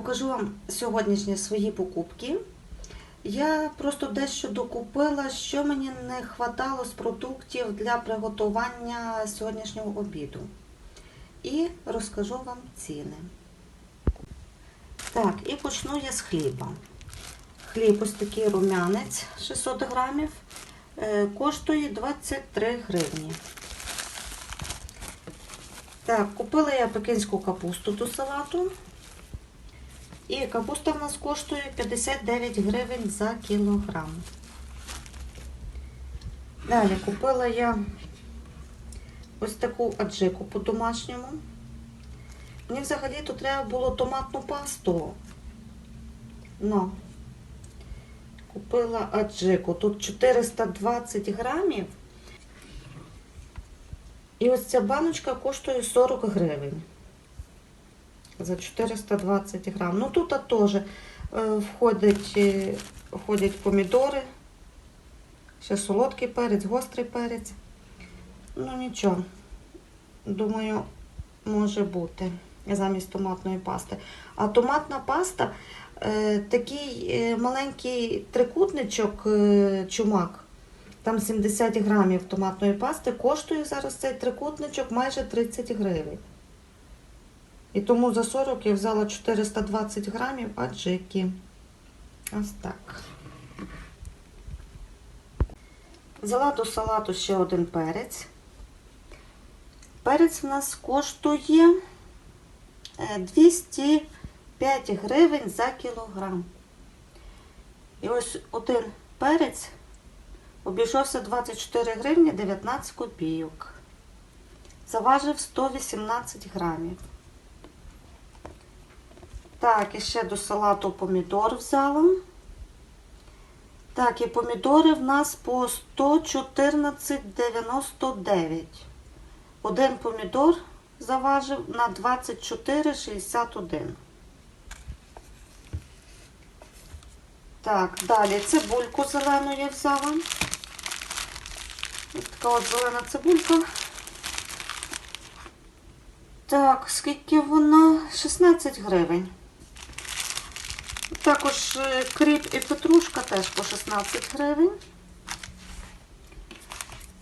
покажу вам сьогоднішні свої покупки. Я просто дещо докупила, що мені не хватало з продуктів для приготування сьогоднішнього обіду. І розкажу вам ціни. Так, і почну я з хліба. Хліб ось такий рум'янець 600 грамів, е, коштує 23 гривні. Так, купила я пекинську капусту до салату. І капуста в нас коштує 59 гривень за кілограм. Далі купила я ось таку аджику по-домашньому. Мені взагалі тут треба було томатну пасту. Но купила аджику. Тут 420 грамів. І ось ця баночка коштує 40 гривень. За 420 грам. Ну тут теж е, входять, е, входять помідори, ще солодкий перець, гострий перець. Ну нічого, думаю, може бути замість томатної пасти. А томатна паста е, такий маленький трикутничок чумак. Там 70 грамів томатної пасти коштує зараз цей трикутничок майже 30 гривень. І тому за 40 я взяла 420 грамів аджики. Ось так. Взяла до салату ще один перець. Перець в нас коштує е, 205 гривень за кілограм. І ось один перець обійшовся 24 гривні 19 копійок. Заважив 118 грамів. Так, і ще до салату помідор взяла. Так, і помідори в нас по 114,99. Один помідор заважив на 24,61. Так, далі цибульку зелену я взяла. Така от зелена цибулька. Так, скільки вона? 16 гривень. Також е, кріп і петрушка теж по 16 гривень.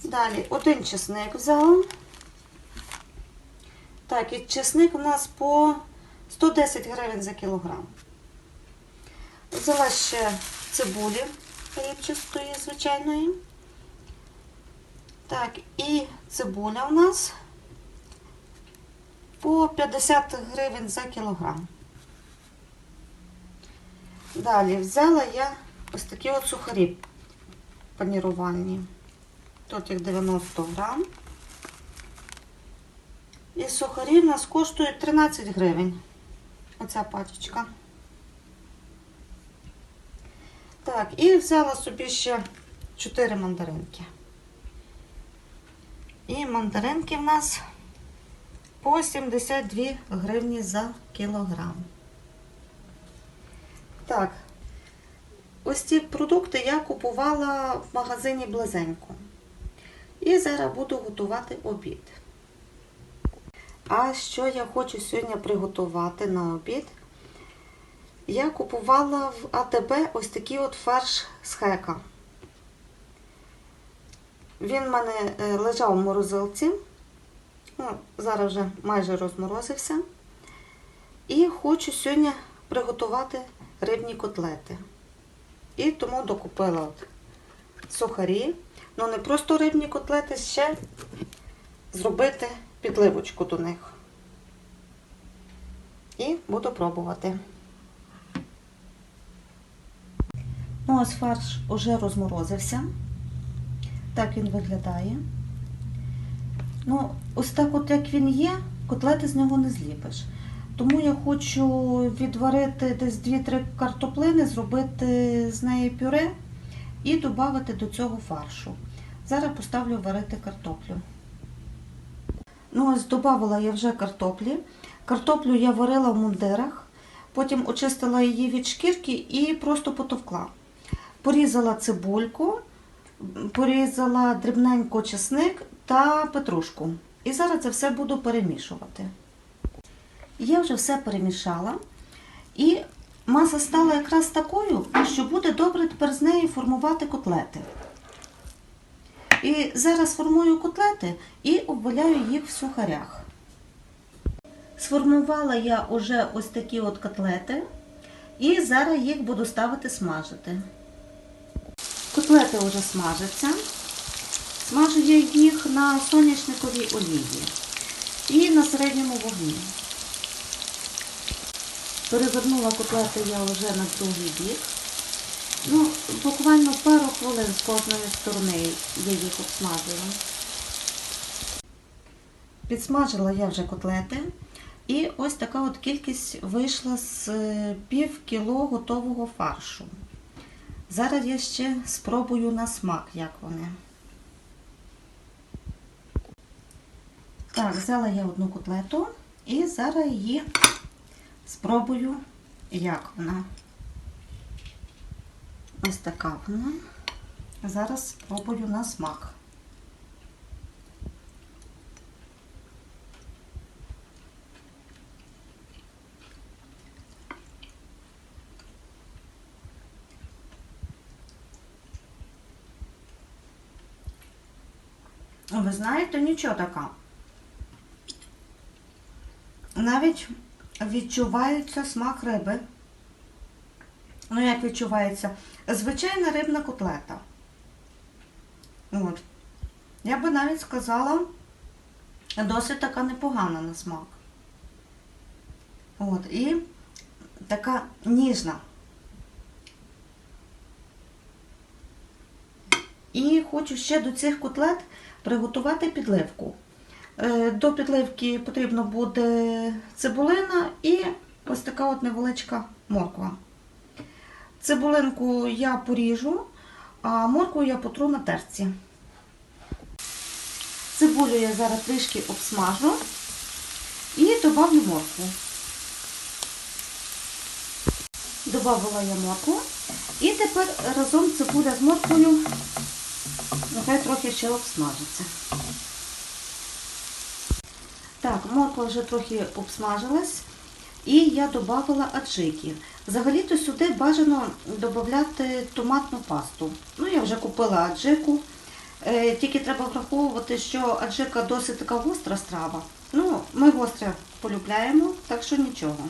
Далі один чесник взяла. Так, і чесник у нас по 110 гривень за кілограм. Взяла ще цибулі рібчастої, звичайної. Так, і цибуля у нас по 50 гривень за кілограм. Далі взяла я ось такі от сухарі панірувальні. Тут їх 90 грам. І сухарі в нас коштують 13 гривень. Оця пачечка. Так, і взяла собі ще 4 мандаринки. І мандаринки в нас по 72 гривні за кілограм. Так, ось ці продукти я купувала в магазині Близенько. І зараз буду готувати обід. А що я хочу сьогодні приготувати на обід? Я купувала в АТБ ось такий от фарш з хека. Він в мене е, лежав в морозилці. Ну, зараз вже майже розморозився. І хочу сьогодні приготувати рибні котлети. І тому докупила сухарі. Ну не просто рибні котлети, ще зробити підливочку до них. І буду пробувати. Ну, ось фарш уже розморозився. Так він виглядає. Ну, ось так от як він є, котлети з нього не зліпиш. Тому я хочу відварити десь 2-3 картоплини, зробити з неї пюре і додати до цього фаршу. Зараз поставлю варити картоплю. Ну, ось додавала я вже картоплі. Картоплю я варила в мундирах, потім очистила її від шкірки і просто потовкла. Порізала цибульку, порізала дрібненько чесник та петрушку. І зараз це все буду перемішувати. Я вже все перемішала. І маса стала якраз такою, що буде добре тепер з неї формувати котлети. І зараз формую котлети і обваляю їх в сухарях. Сформувала я вже ось такі от котлети, і зараз їх буду ставити смажити. Котлети вже смажаться. Смажу я їх на соняшниковій олії і на середньому вогні. Перевернула котлети я вже на другий бік. Ну, буквально пару хвилин з кожної сторони я їх обсмажую. Підсмажила я вже котлети. І ось така от кількість вийшла з е, пів кіло готового фаршу. Зараз я ще спробую на смак, як вони. Так, взяла я одну котлету і зараз її спробую, як вона. Ось така вона. Зараз спробую на смак. Ви знаєте, нічого така. Навіть відчувається смак риби. Ну, як відчувається? Звичайна рибна котлета. От. Я би навіть сказала, досить така непогана на смак. От. І така ніжна. І хочу ще до цих котлет приготувати підливку. Е, До підливки потрібно буде цибулина і ось така от невеличка морква. Цибулинку я поріжу, а моркву я потру на терці. Цибулю я зараз трішки обсмажу і добавлю моркву. Добавила я моркву. І тепер разом цибуля з морквою нехай трохи ще обсмажиться. Так, морква вже трохи обсмажилась. І я додавала аджики. Взагалі-то сюди бажано додати томатну пасту. Ну, я вже купила аджику. Е, Тільки треба враховувати, що аджика досить така гостра страва. Ну, ми гостре полюбляємо, так що нічого.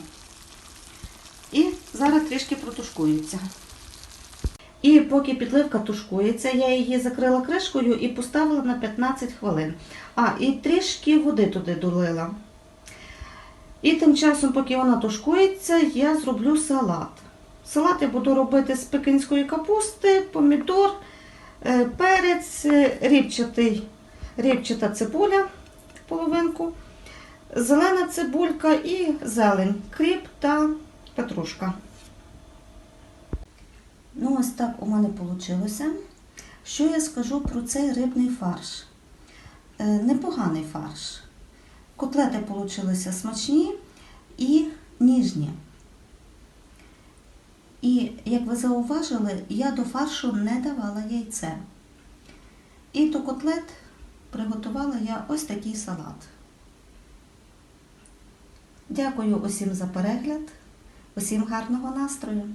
І зараз трішки протушкується. І поки підливка тушкується, я її закрила кришкою і поставила на 15 хвилин. А, і трішки води туди долила. І тим часом, поки вона тушкується, я зроблю салат. Салат я буду робити з пекинської капусти, помідор, е, перець, е, рібчатий, цибуля половинку, зелена цибулька і зелень, кріп та петрушка. Ну, ось так у мене вийшло. Що я скажу про цей рибний фарш? Е, Непоганий фарш. Котлети получилися смачні і ніжні. І, як ви зауважили, я до фаршу не давала яйце. І до котлет приготувала я ось такий салат. Дякую усім за перегляд, усім гарного настрою!